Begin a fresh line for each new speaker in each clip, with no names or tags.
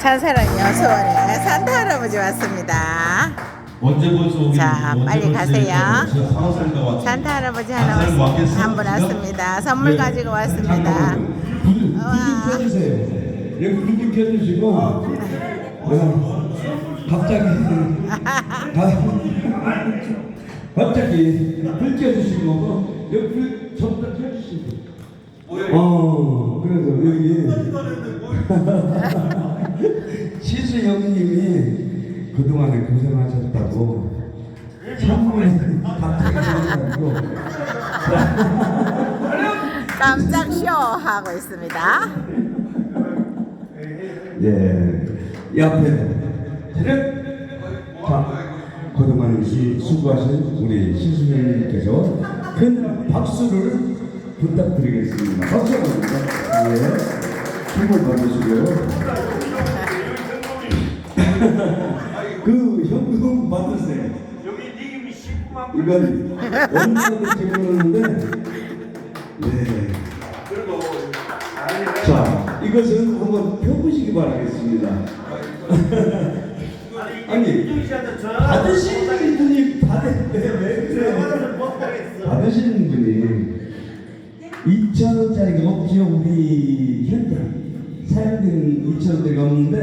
산사랑이요 소원에 산타 할아버지 왔습니다.
언제 벌써
자, 빨리 가세요. 산타 할아버지 하나
잘
왔,
왔겠어?
한분 왔습니다. 선물
네.
가지고 왔습니다.
불좀
우와.
켜주세요. 여기 불좀 켜주시고 어, 갑자기 가- 갑자기 불 켜주시고 여기 불 전부 다 켜주시고 어 그래서 여기 시수 형님이 그동안에 고생하셨다고 선물 갑자기 해가지고
깜짝 쇼 하고 있습니다.
예, 이 앞에 차렷. 자, 그동안 시 수고하신 우리 신수님께서 큰 박수를 부탁드리겠습니다. 박수 한번 예, 선물 받으시고요. 그 현금 받으세요.
여기 니김이 19만
이건 원만하게 찍어놓는데, 네. 자, 이것은 한번 펴보시기 바라겠습니다. 아니, 받으시는 분이 그래요? 받으시는 분이 2,000원짜리가 없죠, 우리 현재. 사용된 2,000원짜리가 없는데,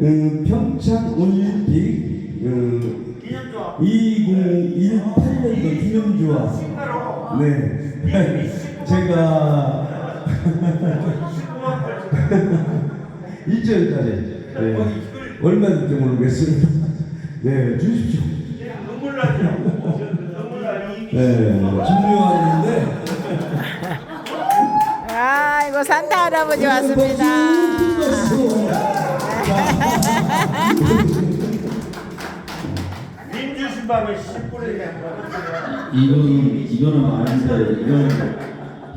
음, 평창 올림픽, 음,
기념조합
2018년도 기념주화.
신가로
네. 제가 2천원짜리 네. 얼마인지 모르겠습니다. 네, 주십시오.
눈물 나죠 눈물 나요
네,
아이고 산타 할아버지 왔습니다.
민주 10분에
이거는 이거는 아닌데 이건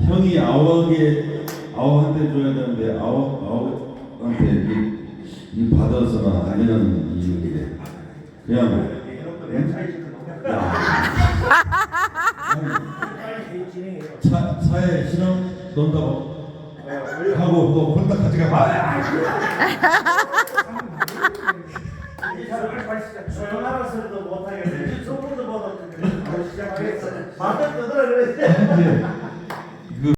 형이 아우에게 아우한테 줘야 되는데 아우 아우한테 이, 이 받아서는 아니라는 이유인데. 그냥 차 차에 실험 논다고 하고 또 혼자 가져가
전화로서도 못하겠네. 소문도 못 듣고 시작하겠어 들어. 그랬지
이제